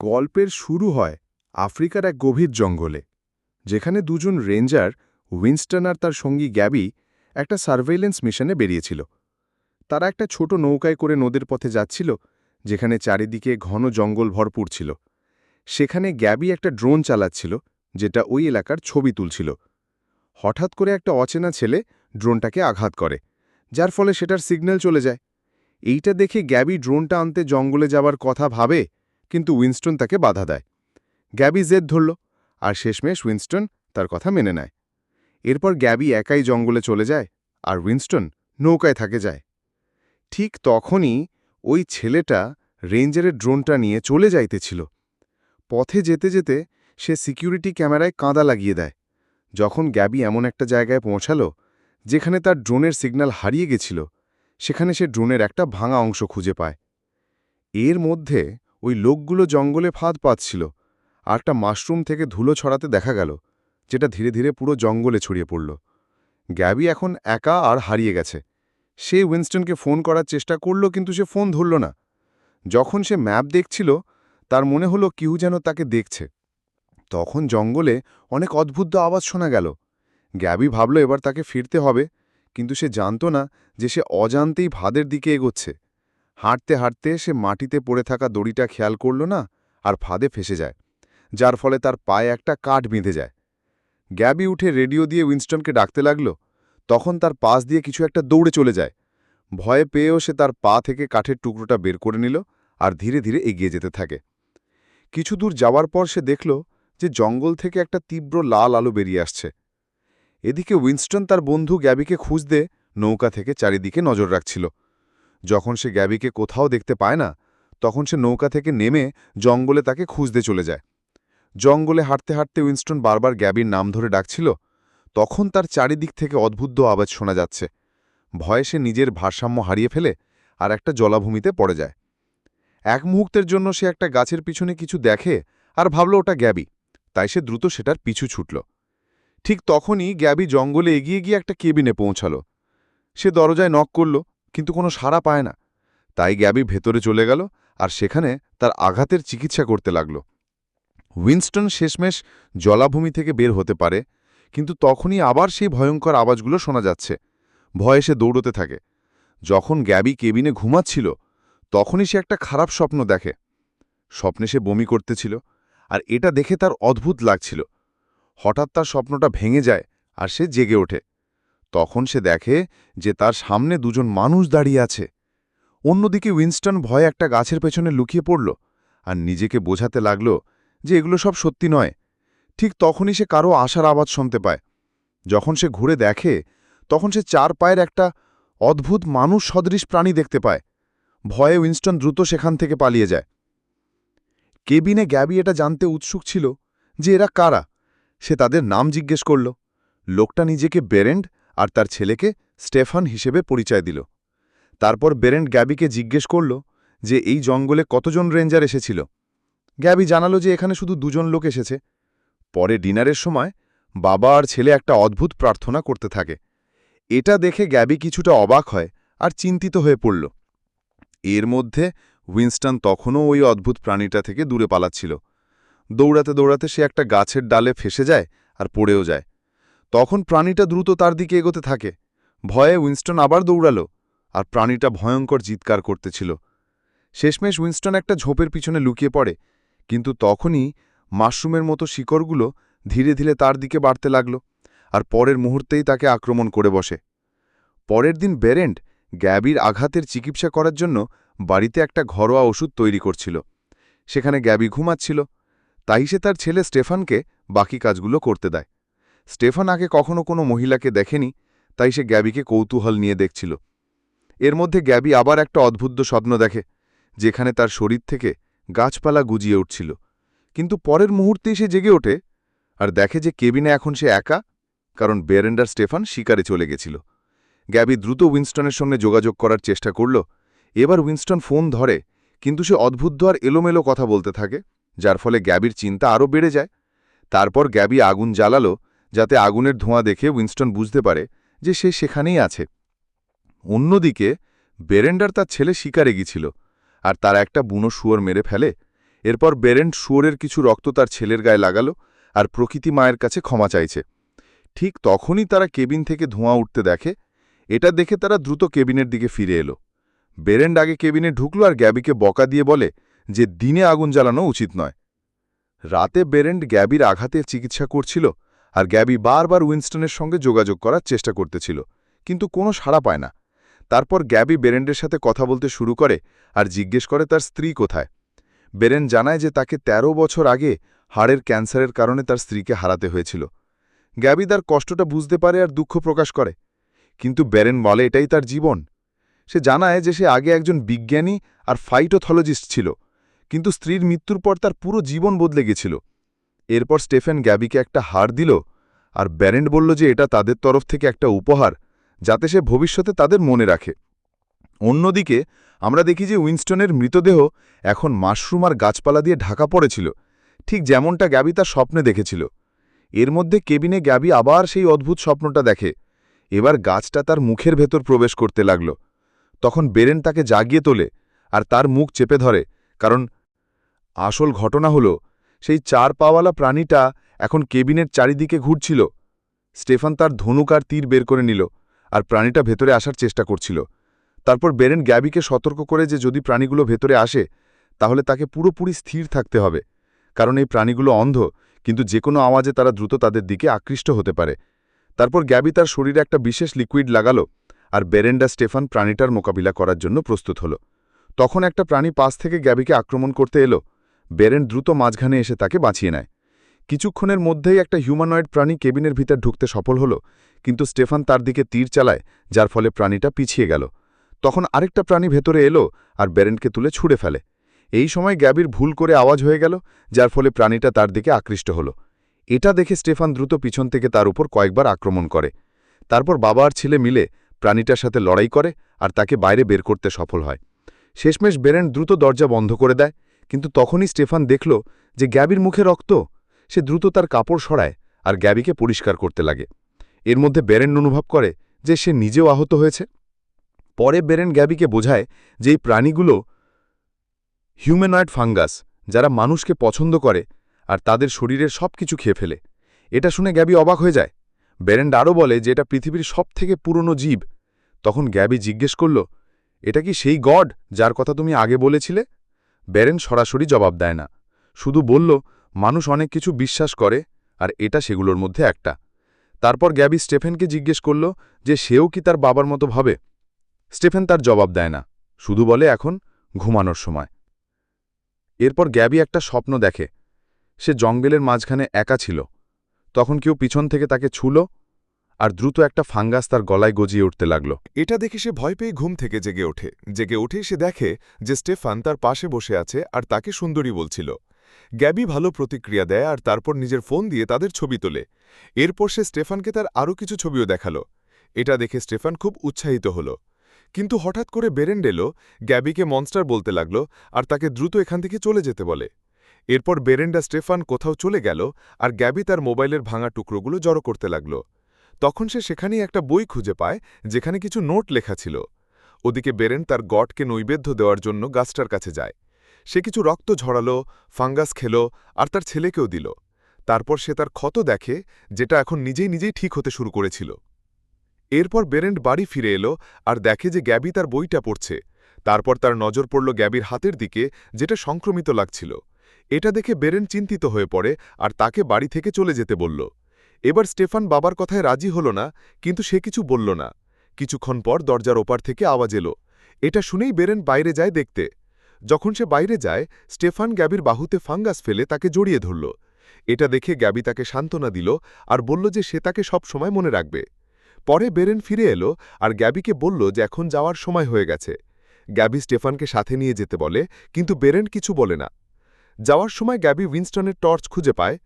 গল্পের শুরু হয় আফ্রিকার এক গভীর জঙ্গলে, যেখানে দুজন রেঞ্জার, উইনস্টন আর তার সঙ্গী গ্যাবি, একটা সার্ভেইলেন্স মিশনে বেরিয়েছিল। তারা একটা ছোট নৌকায় করে নদীর পথে যাচ্ছিল, যেখানে চারিদিকে ঘন জঙ্গল ভরপুর ছিল। সেখানে গ্যাবি একটা ড্রোন চালাচ্ছিল, যেটা ওই এলাকার ছবি তুলছিল। হঠাৎ করে একটা অচেনা ছেলে ড্রোনটাকে আঘাত করে, যার ফলে সেটার সিগন্যাল চলে যায়। এইটা দেখে গ্যাবি ড্রোনটা আনতে জঙ্গলে যাবার কথা ভাবে কিন্তু উইনস্টন তাকে বাধা দেয়। গ্যাবি জেদ ধরল, আর শেষমেশ উইনস্টন তার কথা মেনে নেয়। এরপর গ্যাবি একাই জঙ্গলে চলে যায়, আর উইনস্টন নৌকায় থাকে যায়। ঠিক তখনই ওই ছেলেটা রেঞ্জারের ড্রোনটা নিয়ে চলে যাইতেছিল। পথে যেতে যেতে সে সিকিউরিটি ক্যামেরায় কাঁদা লাগিয়ে দেয়। যখন গ্যাবি এমন একটা জায়গায় পৌঁছালো, যেখানে তার ড্রোনের সিগন্যাল হারিয়ে গেছিল, সেখানে সে ড্রোনের একটা ভাঙা অংশ খুঁজে পায়। এর মধ্যে ওই লোকগুলো জঙ্গলে ফাঁদ পাচ্ছিল, আর একটা মাশরুম থেকে ধুলো ছড়াতে দেখা গেল, যেটা ধীরে ধীরে পুরো জঙ্গলে ছড়িয়ে পড়ল। গ্যাবি এখন একা আর হারিয়ে গেছে। সে উইনস্টনকে ফোন করার চেষ্টা করল, কিন্তু সে ফোন ধরল না। যখন সে ম্যাপ দেখছিল, তার মনে হলো কেউ যেন তাকে দেখছে। তখন জঙ্গলে অনেক অদ্ভুত আওয়াজ শোনা গেল। গ্যাবি ভাবল, এবার তাকে ফিরতে হবে। কিন্তু সে জানত না যে সে অজান্তেই ভাদের দিকে এগোচ্ছে। হাঁটতে হাঁটতে সে মাটিতে পড়ে থাকা দড়িটা খেয়াল করল না আর ফাঁদে ফেসে যায়, যার ফলে তার পায়ে একটা কাঠ বেঁধে যায়। গ্যাবি উঠে রেডিও দিয়ে উইনস্টনকে ডাকতে লাগল, তখন তার পাশ দিয়ে কিছু একটা দৌড়ে চলে যায়। ভয়ে পেয়েও সে তার পা থেকে কাঠের টুকরোটা বের করে নিল আর ধীরে ধীরে এগিয়ে যেতে থাকে। কিছু দূর যাওয়ার পর সে দেখল যে জঙ্গল থেকে একটা তীব্র লাল আলো বেরিয়ে আসছে। এদিকে উইনস্টন তার বন্ধু গ্যাবিকে খুঁজতে নৌকা থেকে চারিদিকে নজর রাখছিল। যখন সে গ্যাবিকে কোথাও দেখতে পায় না, তখন সে নৌকা থেকে নেমে জঙ্গলে তাকে খুঁজতে চলে যায়। জঙ্গলে হাঁটতে হাঁটতে উইনস্টন বারবার গ্যাবির নাম ধরে ডাকছিল। তখন তার চারিদিক থেকে অদ্ভুত আওয়াজ শোনা যাচ্ছে। ভয়ে সে নিজের ভারসাম্য হারিয়ে ফেলে আর একটা জলাভূমিতে পড়ে যায়। এক মুহূর্তের জন্য সে একটা গাছের পিছনে কিছু দেখে আর ভাবল ওটা গ্যাবি। তাই সে দ্রুত সেটার পিছু ছুটল। ঠিক তখনই গ্যাবি জঙ্গলে এগিয়ে গিয়ে একটা কেবিনে পৌঁছাল। সে দরজায় নক করল কিন্তু কোনো সাড়া পায় না। তাই গ্যাবি ভেতরে চলে গেল আর সেখানে তার আঘাতের চিকিৎসা করতে লাগল। উইনস্টন শেষমেশ জলাভূমি থেকে বের হতে পারে, কিন্তু তখনই আবার সেই ভয়ঙ্কর আওয়াজগুলো শোনা যাচ্ছে। ভয়ে সে দৌড়তে থাকে। যখন গ্যাবি কেবিনে ঘুমাচ্ছিল, তখনই সে একটা খারাপ স্বপ্ন দেখে। স্বপ্নে সে বমি করতেছিল আর এটা দেখে তার অদ্ভুত লাগছিল। হঠাৎ তার স্বপ্নটা ভেঙে যায় আর সে জেগে ওঠে। তখন সে দেখে যে তার সামনে দুজন মানুষ দাঁড়িয়ে আছে। অন্যদিকে উইনস্টন ভয়ে একটা গাছের পেছনে লুকিয়ে পড়ল আর নিজেকে বোঝাতে লাগল যে এগুলো সব সত্যি নয়। ঠিক তখনই সে কারও আশার আওয়াজ শুনতে পায়। যখন সে ঘুরে দেখে, তখন সে চার পায়ের একটা অদ্ভুত মানুষ সদৃশ প্রাণী দেখতে পায়। ভয়ে উইনস্টন দ্রুত সেখান থেকে পালিয়ে যায়। কেবিনে গ্যাবি এটা জানতে উৎসুক ছিল যে এরা কারা? সে তাদের নাম জিজ্ঞেস করল। লোকটা নিজেকে বেরেন্ড আর তার ছেলেকে স্টেফান হিসেবে পরিচয় দিল। তারপর বেরেন্ট গ্যাবিকে জিজ্ঞেস করল যে এই জঙ্গলে কতজন রেঞ্জার এসেছিল। গ্যাবি জানালো যে এখানে শুধু দুজন লোক এসেছে। পরে ডিনারের সময় বাবা আর ছেলে একটা অদ্ভুত প্রার্থনা করতে থাকে। এটা দেখে গ্যাবি কিছুটা অবাক হয় আর চিন্তিত হয়ে পড়ল। এর মধ্যে উইনস্টন তখনও ওই অদ্ভুত প্রাণীটা থেকে দূরে পালাচ্ছিল। দৌড়াতে দৌড়াতে সে একটা গাছের ডালে ফেসে যায় আর পড়েও যায়। তখন প্রাণীটা দ্রুত তার দিকে এগোতে থাকে। ভয়ে উইনস্টন আবার দৌড়ালো, আর প্রাণীটা ভয়ঙ্কর চিৎকার করতেছিল। শেষমেশ উইনস্টন একটা ঝোপের পিছনে লুকিয়ে পড়ে, কিন্তু তখনই মাশরুমের মতো শিকড়গুলো ধীরে ধীরে তার দিকে বাড়তে লাগল, আর পরের মুহূর্তেই তাকে আক্রমণ করে বসে। পরের দিন বেরেন্ট গ্যাবির আঘাতের চিকিৎসা করার জন্য বাড়িতে একটা ঘরোয়া ওষুধ তৈরি করছিল। সেখানে গ্যাবি ঘুমাচ্ছিল, তাই সে তার ছেলে স্টেফানকে বাকি কাজগুলো করতে দেয়। স্টেফান আগে কখনো কোনো মহিলাকে দেখেনি, তাই সে গ্যাবিকে কৌতূহল নিয়ে দেখছিল। এর মধ্যে গ্যাবি আবার একটা অদ্ভুত স্বপ্ন দেখে, যেখানে তার শরীর থেকে গাছপালা গুজিয়ে উঠছিল। কিন্তু পরের মুহূর্তেই সে জেগে ওঠে আর দেখে যে কেবিনে এখন সে একা, কারণ বেরেন্ডার স্টেফান শিকারে চলে গেছিল। গ্যাবি দ্রুত উইনস্টনের সঙ্গে যোগাযোগ করার চেষ্টা করল। এবার উইনস্টন ফোন ধরে, কিন্তু সে অদ্ভুত আর এলোমেলো কথা বলতে থাকে, যার ফলে গ্যাবির চিন্তা আরও বেড়ে যায়। তারপর গ্যাবি আগুন জ্বালালো যাতে আগুনের ধোঁয়া দেখে উইনস্টন বুঝতে পারে যে সে সেখানেই আছে। অন্যদিকে, বেরেন্ডার তার ছেলে শিকারে গিয়েছিল আর তার একটা বুনো শুয়োর মেরে ফেলে। এরপর বেরেন্ট শুয়োরের কিছু রক্ত তার ছেলের গায়ে লাগালো আর প্রকৃতি মায়ের কাছে ক্ষমা চাইছে। ঠিক তখনই তারা কেবিন থেকে ধোঁয়া উঠতে দেখে। এটা দেখে তারা দ্রুত কেবিনের দিকে ফিরে এলো। বেরেন্ড আগে কেবিনে ঢুকলো আর গ্যাবিকে বকা দিয়ে বলে যে, দিনে আগুন জ্বালানো উচিত নয়। রাতে বেরেন্ড গ্যাবির আঘাতের চিকিৎসা করছিল আর গ্যাবি বারবার উইনস্টনের সঙ্গে যোগাযোগ করার চেষ্টা করতেছিল, কিন্তু কোনো সাড়া পায় না। তারপর গ্যাবি বেরেন্ডের সাথে কথা বলতে শুরু করে আর জিজ্ঞেস করে তার স্ত্রী কোথায়। বেরেন জানায় যে তাকে ১৩ বছর আগে হাড়ের ক্যান্সারের কারণে তার স্ত্রীকে হারাতে হয়েছিল। গ্যাবি তার কষ্টটা বুঝতে পারে আর দুঃখ প্রকাশ করে, কিন্তু বেরেন বলে এটাই তার জীবন। সে জানায় যে সে আগে একজন বিজ্ঞানী আর ফাইটোথলজিস্ট ছিল, কিন্তু স্ত্রীর মৃত্যুর পর তার পুরো জীবন বদলে গেছিল। এরপর স্টেফেন গ্যাবিকে একটা হার দিল আর ব্যারেন্ড বলল যে এটা তাদের তরফ থেকে একটা উপহার, যাতে সে ভবিষ্যতে তাদের মনে রাখে। অন্যদিকে, আমরা দেখি যে উইনস্টনের মৃতদেহ এখন মাশরুম আর গাছপালা দিয়ে ঢাকা পড়েছিল। ঠিক যেমনটা গ্যাবি তার স্বপ্নে দেখেছিল। এর মধ্যে কেবিনে গ্যাবি আবার সেই অদ্ভুত স্বপ্নটা দেখে। এবার গাছটা তার মুখের ভেতর প্রবেশ করতে লাগল। তখন বেরেন তাকে জাগিয়ে তোলে আর তার মুখ চেপে ধরে, কারণ আসল ঘটনা হল সেই চার পাওয়ালা প্রাণীটা এখন কেবিনের চারিদিকে ঘুরছিল। স্টেফান তার ধনুক আর তীর বের করে নিল আর প্রাণীটা ভেতরে আসার চেষ্টা করছিল। তারপর বেরেন গ্যাবিকে সতর্ক করে যে যদি প্রাণীগুলো ভেতরে আসে, তাহলে তাকে পুরোপুরি স্থির থাকতে হবে। কারণ এই প্রাণীগুলো অন্ধ, কিন্তু যে কোনো আওয়াজে তারা দ্রুত তাদের দিকে আকৃষ্ট হতে পারে। তারপর গ্যাবি তার শরীরে একটা বিশেষ লিকুইড লাগালো আর বেরেন্ডা স্টেফান প্রাণীটার মোকাবিলা করার জন্য প্রস্তুত হল। তখন একটা প্রাণী পাশ থেকে গ্যাবিকে আক্রমণ করতে এলো বেরেন দ্রুত মাঝখানে এসে তাকে বাঁচিয়ে নেয়। কিছুক্ষণের মধ্যেই একটা হিউম্যানয়েড প্রাণী কেবিনের ভিতর ঢুকতে সফল হল, কিন্তু স্টেফান তার দিকে তীর চালায়, যার ফলে প্রাণীটা পিছিয়ে গেল। তখন আরেকটা প্রাণী ভেতরে এলো আর বেরেনকে তুলে ছুড়ে ফেলে। এই সময় গ্যাবির ভুল করে আওয়াজ হয়ে গেল, যার ফলে প্রাণীটা তার দিকে আকৃষ্ট হল। এটা দেখে স্টেফান দ্রুত পিছন থেকে তার উপর কয়েকবার আক্রমণ করে। তারপর বাবা আর ছেলে মিলে প্রাণীটার সাথে লড়াই করে আর তাকে বাইরে বের করতে সফল হয়। শেষমেশ বেরেন দ্রুত দরজা বন্ধ করে দেয় কিন্তু তখনই স্টেফান দেখল যে গ্যাবির মুখে রক্ত। সে দ্রুত তার কাপড় সরায় আর গ্যাবিকে পরিষ্কার করতে লাগে। এর মধ্যে বেরেন অনুভব করে যে সে নিজেও আহত হয়েছে। পরে বেরেন গ্যাবিকে বোঝায় যে এই প্রাণীগুলো হিউম্যানয়েড ফাঙ্গাস, যারা মানুষকে পছন্দ করে আর তাদের শরীরের সব কিছু খেয়ে ফেলে। এটা শুনে গ্যাবি অবাক হয়ে যায়। বেরেন্ড আরও বলে যে এটা পৃথিবীর সব থেকে পুরনো জীব। তখন গ্যাবি জিজ্ঞেস করল, এটা কি সেই গড যার কথা তুমি আগে বলেছিলে? বেরেন সরাসরি জবাব দেয় না। শুধু বলল, মানুষ অনেক কিছু বিশ্বাস করে, আর এটা সেগুলোর মধ্যে একটা। তারপর গ্যাবি স্টেফেনকে জিজ্ঞেস করল যে সেও কি তার বাবার মতো ভাবে? স্টেফেন তার জবাব দেয় না, শুধু বলে, এখন ঘুমানোর সময়। এরপর গ্যাবি একটা স্বপ্ন দেখে। সে জঙ্গলের মাঝখানে একা ছিল। তখন কেউ পিছন থেকে তাকে ছুল আর দ্রুত একটা ফাঙ্গাস তার গলায় গজিয়ে উঠতে লাগল। এটা দেখে সে ভয় পেয়ে ঘুম থেকে জেগে ওঠে। জেগে উঠে সে দেখে যে স্টেফান তার পাশে বসে আছে আর তাকে সুন্দরী বলছিল। গ্যাবি ভালো প্রতিক্রিয়া দেয় আর তারপর নিজের ফোন দিয়ে তাদের ছবি তোলে। এরপর সে স্টেফানকে তার আরও কিছু ছবিও দেখাল। এটা দেখে স্টেফান খুব উৎসাহিত হল। কিন্তু হঠাৎ করে বেরেন্ড এলো, গ্যাবিকে মনস্টার বলতে লাগল আর তাকে দ্রুত এখান থেকে চলে যেতে বলে। এরপর বেরেন্ডা স্টেফান কোথাও চলে গেল আর গ্যাবি তার মোবাইলের ভাঙা টুকরোগুলো জড়ো করতে লাগল। তখন সে সেখানেই একটা বই খুঁজে পায়, যেখানে কিছু নোট লেখা ছিল। ওদিকে বেরেন তার গডকে নৈবেদ্য দেওয়ার জন্য গাছটার কাছে যায়। সে কিছু রক্ত ঝরালো, ফাঙ্গাস খেল আর তার ছেলেকেও দিল। তারপর সে তার ক্ষত দেখে, যেটা এখন নিজেই নিজেই ঠিক হতে শুরু করেছিল। এরপর বেরেন্ড বাড়ি ফিরে এলো আর দেখে যে গ্যাবি তার বইটা পড়ছে। তারপর তার নজর পড়ল গ্যাবির হাতের দিকে, যেটা সংক্রমিত লাগছিল। এটা দেখে বেরেন চিন্তিত হয়ে পড়ে আর তাকে বাড়ি থেকে চলে যেতে বলল। এবার স্টেফান বাবার কথায় রাজি হল না, কিন্তু সে কিছু বলল না। কিছুক্ষণ পর দরজার ওপার থেকে আওয়াজ এলো। এটা শুনেই বেরেন বাইরে যায় দেখতে। যখন সে বাইরে যায়, স্টেফান গ্যাবির বাহুতে ফাঙ্গাস ফেলে তাকে জড়িয়ে ধরল। এটা দেখে গ্যাবি তাকে সান্ত্বনা দিল আর বলল যে সে তাকে সব সময় মনে রাখবে। পরে বেরেন ফিরে এলো আর গ্যাবিকে বলল যে এখন যাওয়ার সময় হয়ে গেছে। গ্যাবি স্টেফানকে সাথে নিয়ে যেতে বলে, কিন্তু বেরেন কিছু বলে না। যাওয়ার সময় গ্যাবি উইনস্টনের টর্চ খুঁজে পায়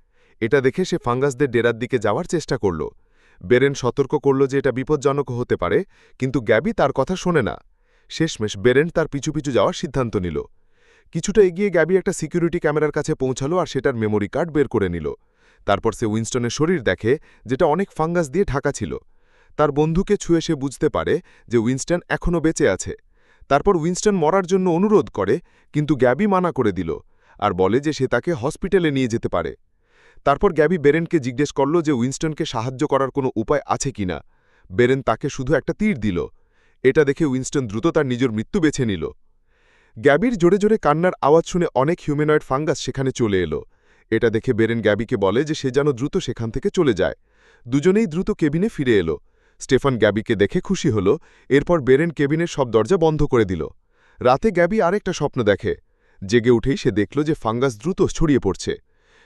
এটা দেখে সে ফাঙ্গাসদের ডেরার দিকে যাওয়ার চেষ্টা করল। বেরেন সতর্ক করল যে এটা বিপজ্জনক হতে পারে, কিন্তু গ্যাবি তার কথা শোনে না। শেষমেশ বেরেন তার পিছু পিছু যাওয়ার সিদ্ধান্ত নিল। কিছুটা এগিয়ে গ্যাবি একটা সিকিউরিটি ক্যামেরার কাছে পৌঁছালো আর সেটার মেমোরি কার্ড বের করে নিল। তারপর সে উইনস্টনের শরীর দেখে যেটা অনেক ফাঙ্গাস দিয়ে ঢাকা ছিল। তার বন্ধুকে ছুঁয়ে সে বুঝতে পারে যে উইনস্টন এখনও বেঁচে আছে। তারপর উইনস্টন মরার জন্য অনুরোধ করে, কিন্তু গ্যাবি মানা করে দিল আর বলে যে সে তাকে হসপিটালে নিয়ে যেতে পারে। তারপর গ্যাবি বেরেনকে জিজ্ঞেস করল যে উইনস্টনকে সাহায্য করার কোনো উপায় আছে কিনা বেরেন তাকে শুধু একটা তীর দিল। এটা দেখে উইনস্টন দ্রুত তার নিজের মৃত্যু বেছে নিল। গ্যাবির জোরে জোরে কান্নার আওয়াজ শুনে অনেক হিউম্যানয়েড ফাঙ্গাস সেখানে চলে এলো। এটা দেখে বেরেন গ্যাবিকে বলে যে সে যেন দ্রুত সেখান থেকে চলে যায়। দুজনেই দ্রুত কেবিনে ফিরে এলো। স্টেফান গ্যাবিকে দেখে খুশি হল। এরপর বেরেন কেবিনের সব দরজা বন্ধ করে দিল। রাতে গ্যাবি আরেকটা স্বপ্ন দেখে। জেগে উঠেই সে দেখল যে ফাঙ্গাস দ্রুত ছড়িয়ে পড়ছে।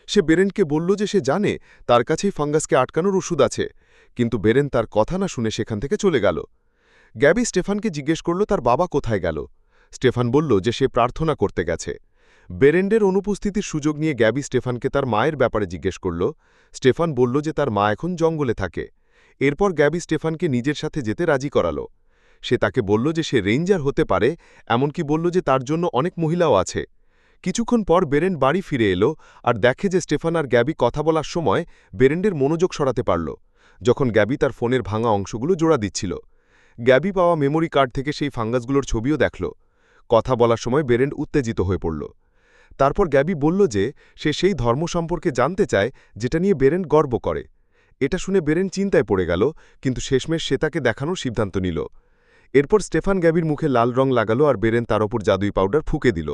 সে বেরেনকে বলল যে সে জানে তার কাছেই ফাঙ্গাসকে আটকানোর ওষুধ আছে। কিন্তু বেরেন তার কথা না শুনে সেখান থেকে চলে গেল। গ্যাবি স্টেফানকে জিজ্ঞেস করল তার বাবা কোথায় গেল। স্টেফান বলল যে সে প্রার্থনা করতে গেছে। বেরেন্ডের অনুপস্থিতির সুযোগ নিয়ে গ্যাবি স্টেফানকে তার মায়ের ব্যাপারে জিজ্ঞেস করল। স্টেফান বলল যে তার মা এখন জঙ্গলে থাকে। এরপর গ্যাবি স্টেফানকে নিজের সাথে যেতে রাজি করালো। সে তাকে বলল যে সে রেঞ্জার হতে পারে, এমনকি বলল যে তার জন্য অনেক মহিলাও আছে। কিছুক্ষণ পর বেরেন বাড়ি ফিরে এলো আর দেখে যে স্টেফান আর গ্যাবি কথা বলার সময় বেরেন্ডের মনোযোগ সরাতে পারল, যখন গ্যাবি তার ফোনের ভাঙা অংশগুলো জোড়া দিচ্ছিল। গ্যাবি পাওয়া মেমোরি কার্ড থেকে সেই ফাঙ্গাসগুলোর ছবিও দেখল। কথা বলার সময় বেরেন্ড উত্তেজিত হয়ে পড়ল। তারপর গ্যাবি বলল যে সে সেই ধর্ম সম্পর্কে জানতে চায় যেটা নিয়ে বেরেন গর্ব করে। এটা শুনে বেরেন চিন্তায় পড়ে গেল, কিন্তু শেষমেশ সে তাকে দেখানোর সিদ্ধান্ত নিল। এরপর স্টেফান গ্যাবির মুখে লাল রং লাগালো আর বেরেন তার ওপর জাদুই পাউডার ফুঁকে দিল।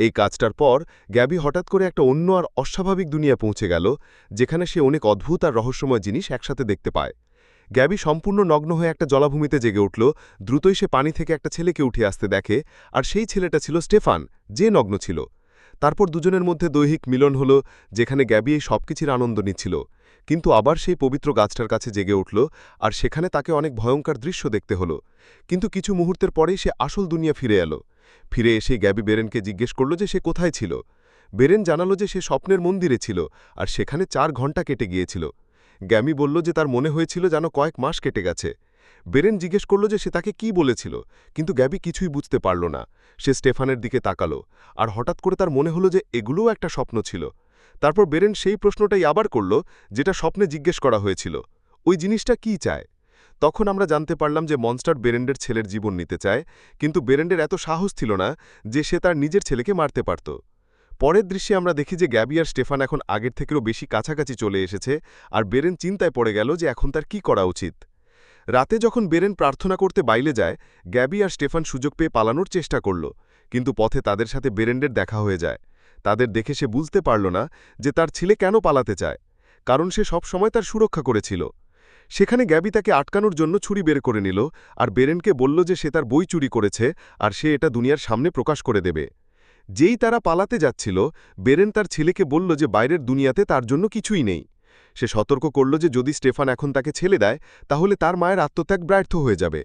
এই কাজটার পর গ্যাবি হঠাৎ করে একটা অন্য আর অস্বাভাবিক দুনিয়া পৌঁছে গেল, যেখানে সে অনেক অদ্ভুত আর রহস্যময় জিনিস একসাথে দেখতে পায়। গ্যাবি সম্পূর্ণ নগ্ন হয়ে একটা জলাভূমিতে জেগে উঠল, দ্রুতই সে পানি থেকে একটা ছেলেকে উঠে আসতে দেখে, আর সেই ছেলেটা ছিল স্টেফান, যে নগ্ন ছিল। তারপর দুজনের মধ্যে দৈহিক মিলন হল, যেখানে গ্যাবি এই সবকিছুর আনন্দ নিচ্ছিল। কিন্তু আবার সেই পবিত্র গাছটার কাছে জেগে উঠল, আর সেখানে তাকে অনেক ভয়ঙ্কর দৃশ্য দেখতে হলো। কিন্তু কিছু মুহূর্তের পরেই সে আসল দুনিয়া ফিরে এলো। ফিরে এসে গ্যাবি বেরেনকে জিজ্ঞেস করল যে সে কোথায় ছিল। বেরেন জানালো যে সে স্বপ্নের মন্দিরে ছিল আর সেখানে চার ঘণ্টা কেটে গিয়েছিল। গ্যামি বলল যে তার মনে হয়েছিল যেন কয়েক মাস কেটে গেছে। বেরেন জিজ্ঞেস করল যে সে তাকে কি বলেছিল, কিন্তু গ্যাবি কিছুই বুঝতে পারল না। সে স্টেফানের দিকে তাকালো আর হঠাৎ করে তার মনে হলো যে এগুলোও একটা স্বপ্ন ছিল। তারপর বেরেন সেই প্রশ্নটাই আবার করল যেটা স্বপ্নে জিজ্ঞেস করা হয়েছিল, ওই জিনিসটা কি চায়? তখন আমরা জানতে পারলাম যে মনস্টার বেরেন্ডের ছেলের জীবন নিতে চায়, কিন্তু বেরেন্ডের এত সাহস ছিল না যে সে তার নিজের ছেলেকে মারতে পারত। পরের দৃশ্যে আমরা দেখি যে গ্যাবি আর স্টেফান এখন আগের থেকেও বেশি কাছাকাছি চলে এসেছে আর বেরেন চিন্তায় পড়ে গেল যে এখন তার কি করা উচিত। রাতে যখন বেরেন প্রার্থনা করতে বাইলে যায়, গ্যাবি আর স্টেফান সুযোগ পেয়ে পালানোর চেষ্টা করল, কিন্তু পথে তাদের সাথে বেরেন্ডের দেখা হয়ে যায়। তাদের দেখে সে বুঝতে পারল না যে তার ছেলে কেন পালাতে চায়, কারণ সে সবসময় তার সুরক্ষা করেছিল। সেখানে গ্যাবি তাকে আটকানোর জন্য ছুরি বের করে নিল আর বেরেনকে বলল যে সে তার বই চুরি করেছে আর সে এটা দুনিয়ার সামনে প্রকাশ করে দেবে। যেই তারা পালাতে যাচ্ছিল, বেরেন তার ছেলেকে বলল যে বাইরের দুনিয়াতে তার জন্য কিছুই নেই। সে সতর্ক করল যে যদি স্টেফান এখন তাকে ছেলে দেয়, তাহলে তার মায়ের আত্মত্যাগ ব্যর্থ হয়ে যাবে।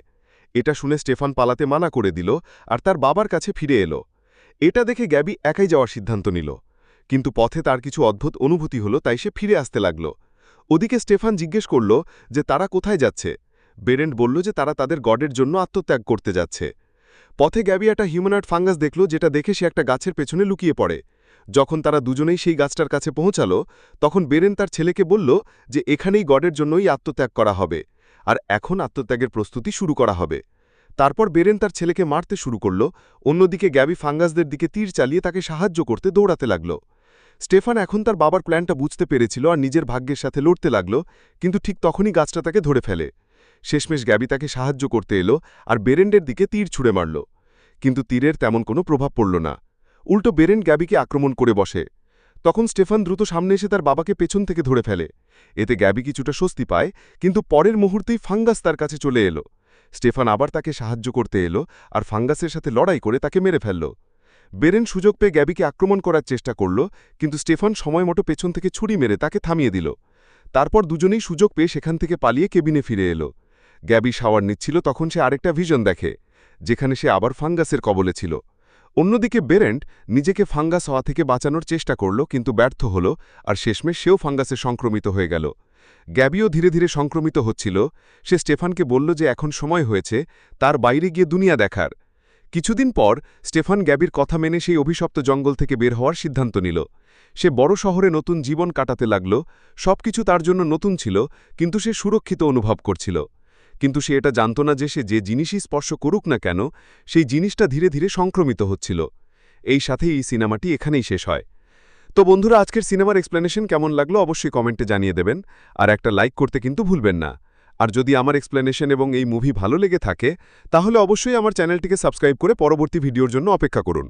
এটা শুনে স্টেফান পালাতে মানা করে দিল আর তার বাবার কাছে ফিরে এলো। এটা দেখে গ্যাবি একাই যাওয়ার সিদ্ধান্ত নিল। কিন্তু পথে তার কিছু অদ্ভুত অনুভূতি হলো, তাই সে ফিরে আসতে লাগল। ওদিকে স্টেফান জিজ্ঞেস করল যে তারা কোথায় যাচ্ছে। বেরেন্ট বলল যে তারা তাদের গডের জন্য আত্মত্যাগ করতে যাচ্ছে। পথে গ্যাবি একটা হিউম্যানয়েড ফাঙ্গাস দেখল যেটা দেখে সে একটা গাছের পেছনে লুকিয়ে পড়ে। যখন তারা দুজনেই সেই গাছটার কাছে পৌঁছালো, তখন বেরেন তার ছেলেকে বলল যে এখানেই গডের জন্যই আত্মত্যাগ করা হবে আর এখন আত্মত্যাগের প্রস্তুতি শুরু করা হবে। তারপর বেরেন তার ছেলেকে মারতে শুরু করল। অন্যদিকে গ্যাবি ফাঙ্গাসদের দিকে তীর চালিয়ে তাকে সাহায্য করতে দৌড়াতে লাগল। স্টেফান এখন তার বাবার প্ল্যানটা বুঝতে পেরেছিল আর নিজের ভাগ্যের সাথে লড়তে লাগল, কিন্তু ঠিক তখনই গাছটা তাকে ধরে ফেলে। শেষমেশ গ্যাবি তাকে সাহায্য করতে এলো আর বেরেন্ডের দিকে তীর ছুড়ে মারল। কিন্তু তীরের তেমন কোনো প্রভাব পড়ল না। উল্টো বেরেন্ড গ্যাবিকে আক্রমণ করে বসে। তখন স্টেফান দ্রুত সামনে এসে তার বাবাকে পেছন থেকে ধরে ফেলে। এতে গ্যাবি কিছুটা স্বস্তি পায়, কিন্তু পরের মুহূর্তেই ফাঙ্গাস তার কাছে চলে এলো। স্টেফান আবার তাকে সাহায্য করতে এলো আর ফাঙ্গাসের সাথে লড়াই করে তাকে মেরে ফেলল। বেরেন সুযোগ পেয়ে গ্যাবিকে আক্রমণ করার চেষ্টা করল, কিন্তু স্টেফান সময় মতো পেছন থেকে ছুরি মেরে তাকে থামিয়ে দিল। তারপর দুজনেই সুযোগ পেয়ে সেখান থেকে পালিয়ে কেবিনে ফিরে এলো। গ্যাবি শাওয়ার নিচ্ছিল, তখন সে আরেকটা ভিজন দেখে, যেখানে সে আবার ফাঙ্গাসের কবলে ছিল। অন্যদিকে বেরেন্ট নিজেকে ফাঙ্গাস হওয়া থেকে বাঁচানোর চেষ্টা করল, কিন্তু ব্যর্থ হল আর শেষমেশ সেও ফাঙ্গাসে সংক্রমিত হয়ে গেল। গ্যাবিও ধীরে ধীরে সংক্রমিত হচ্ছিল। সে স্টেফানকে বলল যে, এখন সময় হয়েছে, তার বাইরে গিয়ে দুনিয়া দেখার। কিছুদিন পর স্টেফান গ্যাবির কথা মেনে সেই অভিশপ্ত জঙ্গল থেকে বের হওয়ার সিদ্ধান্ত নিল। সে বড় শহরে নতুন জীবন কাটাতে লাগল, সবকিছু তার জন্য নতুন ছিল, কিন্তু সে সুরক্ষিত অনুভব করছিল। কিন্তু সে এটা জানত না যে সে যে জিনিসই স্পর্শ করুক না কেন, সেই জিনিসটা ধীরে ধীরে সংক্রমিত হচ্ছিল। এই সাথেই এই সিনেমাটি এখানেই শেষ হয়। তো বন্ধুরা, আজকের সিনেমার এক্সপ্লেনেশন কেমন লাগল অবশ্যই কমেন্টে জানিয়ে দেবেন, আর একটা লাইক করতে কিন্তু ভুলবেন না। আর যদি আমার এক্সপ্লেনেশন এবং এই মুভি ভালো লেগে থাকে, তাহলে অবশ্যই আমার চ্যানেলটিকে সাবস্ক্রাইব করে পরবর্তী ভিডিওর জন্য অপেক্ষা করুন।